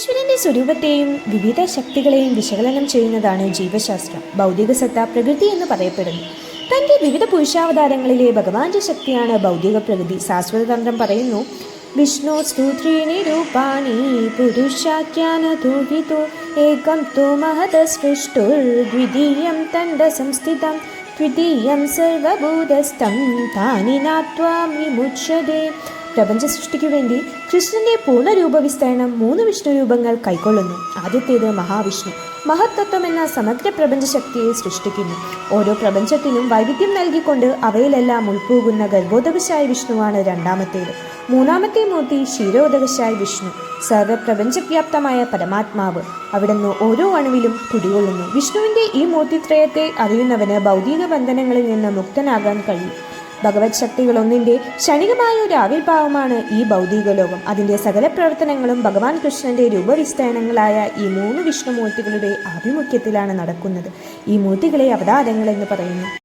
ഈശ്വരന്റെ സ്വരൂപത്തെയും വിവിധ ശക്തികളെയും വിശകലനം ചെയ്യുന്നതാണ് ജീവശാസ്ത്രം. ഭൗതിക സത്ത പ്രകൃതി എന്ന് പറയപ്പെടുന്നു. തന്റെ വിവിധ പുരുഷാവതാരങ്ങളിലെ ഭഗവാന്റെ ശക്തിയാണ് ഭൗതിക പ്രകൃതി. ശാശ്വതതന്ത്രം പറയുന്നു വിഷ്ണു സ്തുത്രീണി രൂപാണി പുരുഷാഖ്യാനതൂഹിതോ ഏകം തു മഹത സൃഷ്ടുർദ്വിതീയം തണ്ട സംസ്ഥിതം ദ്വിതീയം സർവഭൂതസ്ഥം പ്രപഞ്ച സൃഷ്ടിക്കു വേണ്ടി കൃഷ്ണന്റെ പൂർണരൂപ വിസ്തരണം മൂന്ന് വിഷ്ണു രൂപങ്ങൾ കൈക്കൊള്ളുന്നു. ആദ്യത്തേത് മഹാവിഷ്ണു. മഹത്തത്വം എന്ന സമഗ്ര പ്രപഞ്ച ശക്തിയെ സൃഷ്ടിക്കുന്നു. ഓരോ പ്രപഞ്ചത്തിനും വൈവിധ്യം നൽകിക്കൊണ്ട് അവയിലെല്ലാം ഉൾപ്പോകുന്ന ഗർഭോദകശായ വിഷ്ണുവാണ് രണ്ടാമത്തേത്. മൂന്നാമത്തെ മൂർത്തി ക്ഷീരോദകശായ വിഷ്ണു. സർവപ്രപഞ്ചവ്യാപ്തമായ പരമാത്മാവ് അവിടുന്ന് ഓരോ അണുവിലും കുടികൊള്ളുന്നു. വിഷ്ണുവിന്റെ ഈ മൂർത്തിത്രയത്തെ അറിയുന്നവന് ഭൗതിക ബന്ധനങ്ങളിൽ നിന്ന് മുക്തനാകാൻ കഴിയും. ഭഗവത് ശക്തികളൊന്നിന്റെ ക്ഷണികമായ ഒരു ആവിർഭാവമാണ് ഈ ഭൗതിക ലോകം. അതിന്റെ സകല പ്രവർത്തനങ്ങളും ഭഗവാൻ കൃഷ്ണന്റെ രൂപവിസ്തരണങ്ങളായ ഈ മൂന്ന് വിഷ്ണുമൂർത്തികളുടെ ആഭിമുഖ്യത്തിലാണ് നടക്കുന്നത്. ഈ മൂർത്തികളെ അവതാരങ്ങൾ എന്ന് പറയുന്നു.